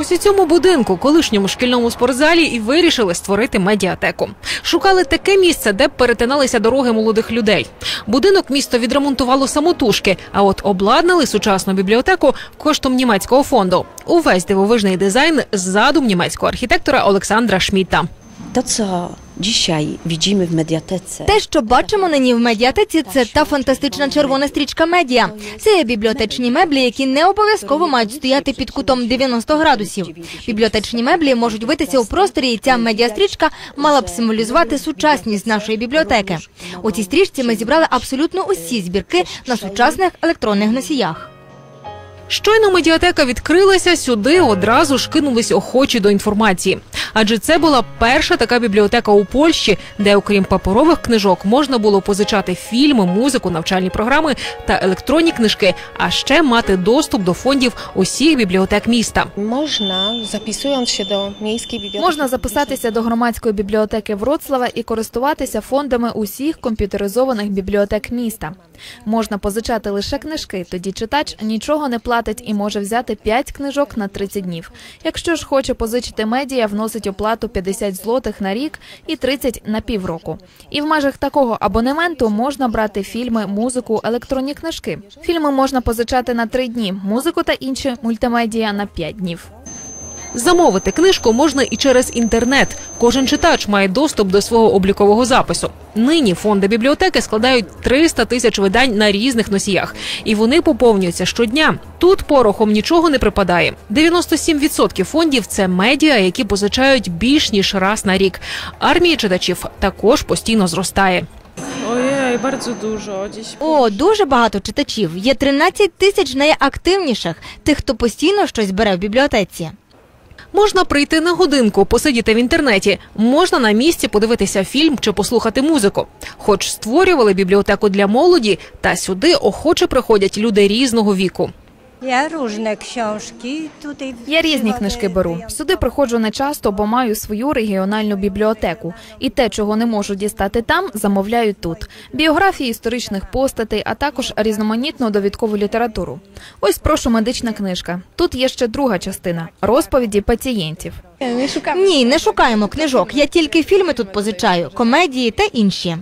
Ось у цьому будинку, колишньому шкільному спортзалі, і вирішили створити медіатеку. Шукали таке місце, де б перетиналися дороги молодих людей. Будинок місто відремонтувало самотужки, а от обладнали сучасну бібліотеку коштом німецького фонду. Увесь дивовижний дизайн з задум німецького архітектора Олександра Шміта. Dzisiaj widzimy w mediatece, Те, що бачимо нині в медіатеці, це та фантастична червона стрічка медіа. Це є бібліотечні меблі, які не обов'язково мають стояти під кутом 90 градусів. Бібліотечні меблі можуть витися у просторі, і ця медіастрічка мала б символізувати сучасність нашої бібліотеки. У цій стрічці ми зібрали абсолютно усі збірки на сучасних електронних носіях. Щойно медіатека відкрилася, сюди одразу ж кинулись охочі до інформації. Адже це була перша така бібліотека у Польщі, де, окрім паперових книжок, можна було позичати фільми, музику, навчальні програми та електронні книжки, а ще мати доступ до фондів усіх бібліотек міста. Zapisując się do miejskiej biblioteki. Можна записатися до громадської бібліотеки Вроцлава і користуватися фондами усіх комп'ютеризованих бібліотек міста. Можна позичати лише книжки, тоді читач нічого не платить і може взяти 5 книжок на 30 днів. Якщо ж хоче позичити медіа, вносить оплату 50 злотих на рік і 30 на півроку. І в межах такого абонементу можна брати фільми, музику, електронні книжки. Фільми можна позичати на 3 дні, музику та інші мультимедіа на 5 днів. Замовити книжку можна і через інтернет. Кожен читач має доступ до свого облікового запису. Нині фонди бібліотеки складають 300 тисяч видань на різних носіях, і вони поповнюються щодня. Тут порохом нічого не припадає. 97% фондів це медіа, які позичають більш ніж раз на рік. Армія читачів також постійно зростає. Dużo. О, дуже багато читачів. Є 13 тисяч найактивніших тих, хто постійно щось бере в бібліотеці. Можна прийти на годинку, посидіти в інтернеті, можна на місці подивитися фільм чи послухати музику. Хоч створювали бібліотеку для молоді, та сюди охоче приходять люди різного віку. Ja różne książki tutaj. Я різні книжки беру. Сюди приходжу не часто, бо маю свою регіональну бібліотеку. І те, чого не можу дістати там, замовляю тут: біографії історичних постатей, а також різноманітну довідкову літературу. Ось прошу медична книжка. Тут є ще друга частина розповіді пацієнтів. Ні, не шукаємо книжок. Я тільки фільми тут позичаю, комедії та інші.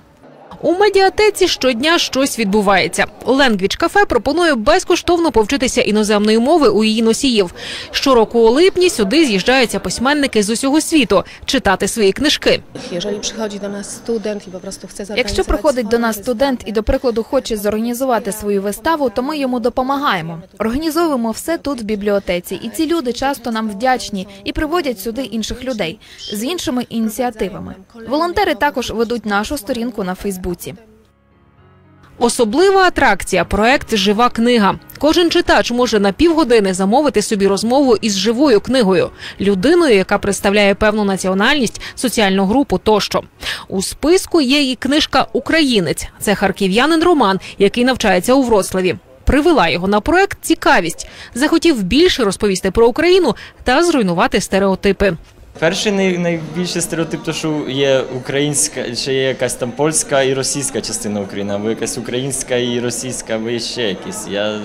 У медіатеці щодня щось відбувається. Ленгвіч кафе пропонує безкоштовно повчитися іноземної мови у її носіїв. Щороку у липні сюди з'їжджаються письменники з усього світу читати свої книжки. Якщо приходить до нас студент і, до прикладу, хоче зорганізувати свою виставу, то ми йому допомагаємо. Організовуємо все тут в бібліотеці, і ці люди часто нам вдячні і приводять сюди інших людей з іншими ініціативами. Волонтери також ведуть нашу сторінку на Фейсбуці. Особлива атракція проект Жива книга. Кожен читач може на півгодини замовити собі розмову із живою книгою, людиною, яка представляє певну національність, соціальну групу тощо. У списку є і книжка Українець. Це харків'янин Роман, який навчається у Вроцлаві. Привела його на проект цікавість. Захотів більше розповісти про Україну та зруйнувати стереотипи. Перший най, найбільший стереотип, то що є українська, ще є якась там польська і російська частина України, або якась українська і російська, або ще якісь. Я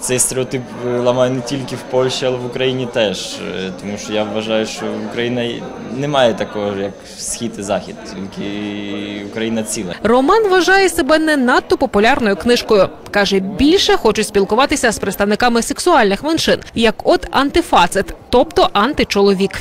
цей стереотип е, ламаю не тільки в Польщі, але в Україні теж. Е, Тому що я вважаю, що Україна не має такого, як схід і захід, тільки Україна ціла. Роман вважає себе не надто популярною книжкою. Каже, більше хоче спілкуватися з представниками сексуальних меншин, як от антифацет, тобто античоловік.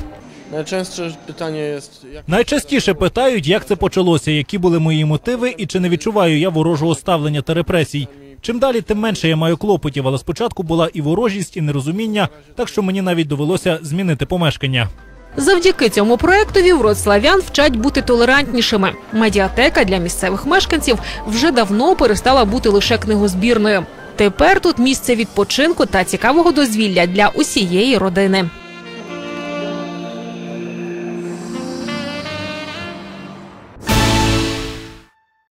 Pytanie jest, jak Найчастіше питають, як це почалося, які були мої мотиви і чи не відчуваю я ворожого ставлення та репресій. Чим далі, тим менше я маю клопотів, але спочатку була і ворожість, і нерозуміння, так що мені навіть довелося змінити помешкання. Завдяки цьому проектові вроцлавян вчать бути толерантнішими. Медіатека для місцевих мешканців вже давно перестала бути лише книгозбірною. Тепер тут місце відпочинку та цікавого дозвілля для усієї родини.